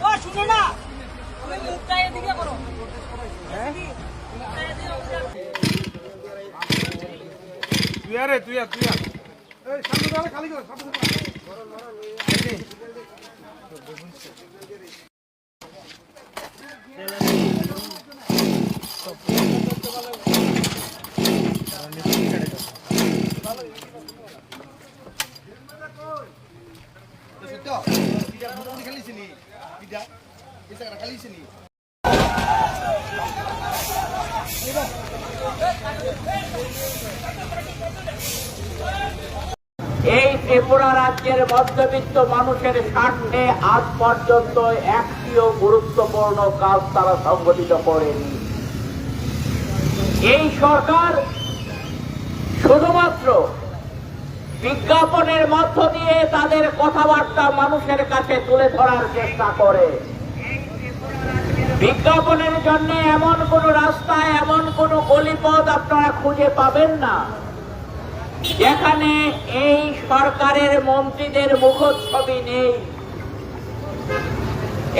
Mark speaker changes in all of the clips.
Speaker 1: ও শুনো না। তুমি মুখটা এদিকে করো।
Speaker 2: তুই আরে তুই আর তুই আর এই সামনে খালি কর সামনে
Speaker 3: এই ত্রিপুরা রাজ্যের মধ্যবিত্ত মানুষের স্বার্থে আজ পর্যন্ত একটিও গুরুত্বপূর্ণ কাজ তারা সংগঠিত করেনি। এই সরকার শুধুমাত্র বিজ্ঞাপনের মধ্য দিয়ে তাদের কথাবার্তা মানুষের কাছে তুলে ধরার চেষ্টা করে। বিজ্ঞাপনের জন্য এমন কোন রাস্তা, এমন কোন গলিপথ আপনারা খুঁজে পাবেন না। যেখানে এই সরকারের মন্ত্রীদের মুখচ্ছবি নেই।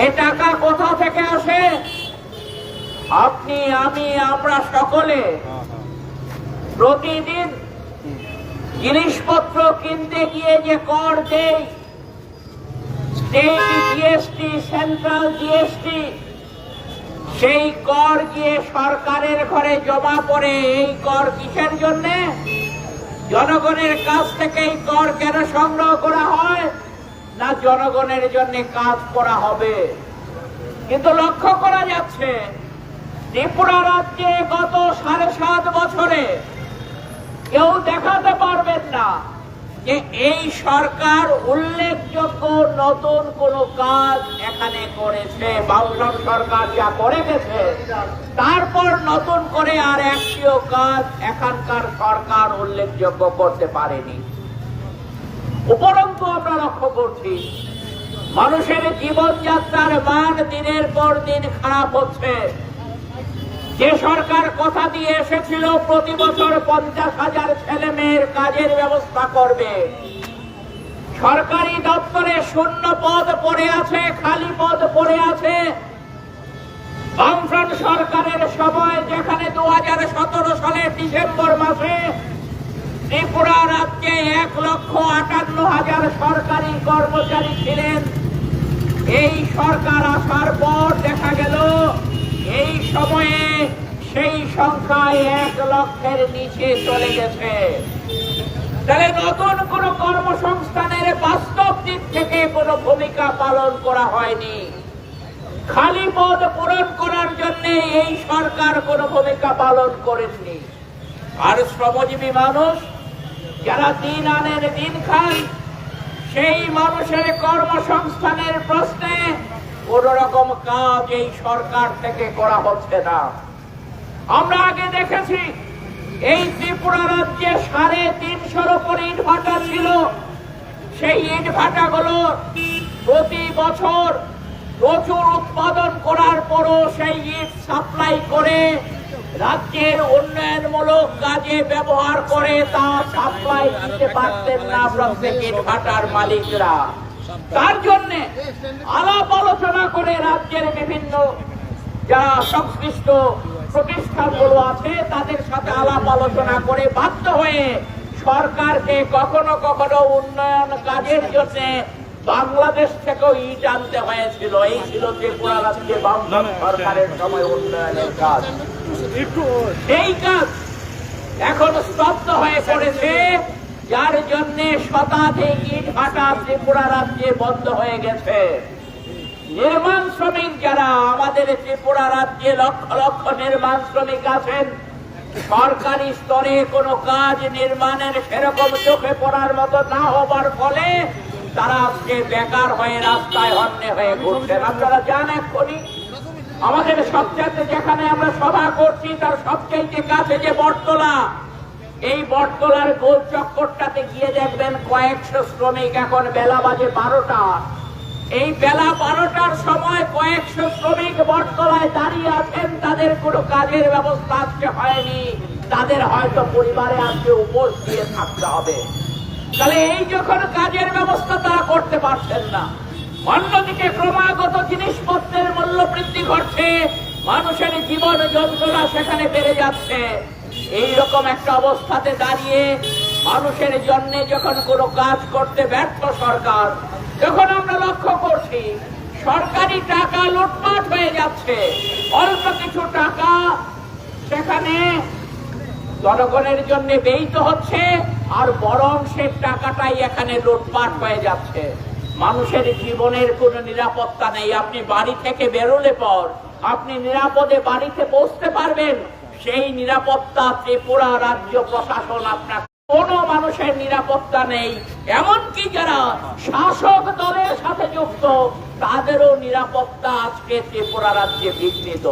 Speaker 3: এ টাকা কোথা থেকে আসে? আপনি, আমি, আমরা সকলে প্রতিদিন জিনিসপত্র কিনতে গিয়ে যে কর দেই, স্টেট জিএসটি, সেন্ট্রাল জিএসটি সেই কর গিয়ে সরকারের ঘরে জমা পড়ে? এই কর কিসের জন্যে? জনগণের কাছ থেকে এই কর কেন সংগ্রহ করা হয়? না জনগণের জন্য কাজ করা হবে? কিন্তু লক্ষ্য করা যাচ্ছে, ত্রিপুরা রাজ্যে গত সাড়ে সাত বছরে কেউ দেখাতে পারবেন না। যে এই সরকার উল্লেখযোগ্য নতুন কোন কাজ এখানে করেছে বাউলন সরকার যা করে গেছে, তারপর নতুন করে আর একটিও কাজ এখানকার সরকার উল্লেখযোগ্য করতে পারেনি। উপরন্তু আমরা লক্ষ্য করছি, মানুষের জীবনযাত্রার মান দিনের পর দিন খারাপ হচ্ছে। যে সরকার কথা দিয়ে এসেছিল, প্রতি বছর পঞ্চাশ হাজার ছেলে মেয়ের কাজের ব্যবস্থা করবে। সরকারি দপ্তরে শূন্য পদ পড়ে আছে, খালি পদ পড়ে আছে। বামফ্রন্ট সরকারের সময় যেখানে দু হাজার সতেরো সালের ডিসেম্বর মাসে ত্রিপুরা রাজ্যে এক লক্ষ আটান্ন হাজার সরকারি কর্মচারী ছিলেন, এই সরকার আসার পর সময়ে সেই সংখ্যা এক লক্ষের নিচে চলে গেছে। তাহলে নতুন কোন কর্মসংস্থানের বাস্তব দিক থেকে কোনো ভূমিকা পালন করা হয়নি। খালি পদ পূরণ করার জন্য এই সরকার কোনো ভূমিকা পালন করেননি। আর শ্রমজীবী মানুষ যারা দিন আনের দিন খান, সেই মানুষের কর্মসংস্থানের প্রশ্নে কোন রকম কাজ এই সরকার থেকে করা হচ্ছে না। আমরা আগে দেখেছি, এই ত্রিপুরা রাজ্যে সাড়ে তিনশোর উপর ইট ভাটা ছিল। সেই ইট ভাটাগুলো প্রতি বছর প্রচুর উৎপাদন করার পরও সেই ইট সাপ্লাই করে, রাজ্যের উন্নয়নমূলক কাজে ব্যবহার করে তা সাপ্লাই দিতে পারতেন না প্রত্যেক ইট ভাটার মালিকরা। তার জন্য আলাপ আলোচনা করে রাজ্যের বিভিন্ন যারা সংশ্লিষ্ট প্রতিষ্ঠানগুলো আছে তাদের সাথে আলাপ আলোচনা করে বাধ্য হয়ে সরকারকে কখনো কখনো উন্নয়ন কাজের জন্য বাংলাদেশ থেকেও ইট আনতে হয়েছিল। এই ছিল ত্রিপুরা রাজ্যে সরকারের সময় উন্নয়নের কাজ। এই কাজ এখন স্তব্ধ হয়ে পড়েছে। যার জন্য শতাধিক ইট ভাটা ত্রিপুরা রাজ্যে বন্ধ হয়ে গেছে। নির্মাণ শ্রমিক যারা, আমাদের ত্রিপুরা রাজ্যে লক্ষ লক্ষ নির্মাণ শ্রমিক আছেন। সরকারি স্তরে কোনো কাজ নির্মাণের সেরকম চোখে পড়ার মতো না হবার ফলে তারা আজকে বেকার হয়ে রাস্তায় অন্য হয়ে ঘুরছেন। আপনারা জান এক্ষুনি। আমাদের সবচেয়ে যেখানে আমরা সভা করছি, তার সবচেয়ে কাছে যে বটতলা এই বটতলার গোল চক্করটাতে গিয়ে দেখবেন কয়েকশো শ্রমিক এখন বেলা বাজে বারোটা। এই বেলা বারোটার সময় কয়েকশো শ্রমিক বটতলায় দাঁড়িয়ে আছেন। তাদের কোনো কাজের ব্যবস্থা আজকে হয়নি। তাদের হয়তো পরিবারে আজকে উপোস দিয়ে থাকতে হবে। তাহলে এই যখন কাজের ব্যবস্থা তারা করতে পারছেন না। অন্যদিকে ক্রমাগত জিনিসপত্রের মূল্য বৃদ্ধি ঘটছে। মানুষের জীবন যন্ত্রণা সেখানে বেড়ে যাচ্ছে। এই রকম একটা অবস্থাতে দাঁড়িয়ে মানুষের জন্য যখন কোনো কাজ করতে ব্যর্থ সরকার, যখন আমরা লক্ষ্য করছি সরকারি টাকা লুটপাট হয়ে যাচ্ছে, অল্প কিছু টাকা সেখানে জনগণের জন্য ব্যয়িত হচ্ছে আর বড় অংশের টাকাটাই এখানে লুটপাট হয়ে যাচ্ছে। মানুষের জীবনের কোনো নিরাপত্তা নেই। আপনি বাড়ি থেকে বেরোলে পর আপনি নিরাপদে বাড়িতে পৌঁছতে পারবেন। সেই নিরাপত্তা ত্রিপুরা রাজ্য প্রশাসন আপনার কোন মানুষের নিরাপত্তা নেই। এমনকি যারা শাসক দলের সাথে যুক্ত, তাদেরও নিরাপত্তা আজকে ত্রিপুরা রাজ্যে বিঘ্নিত।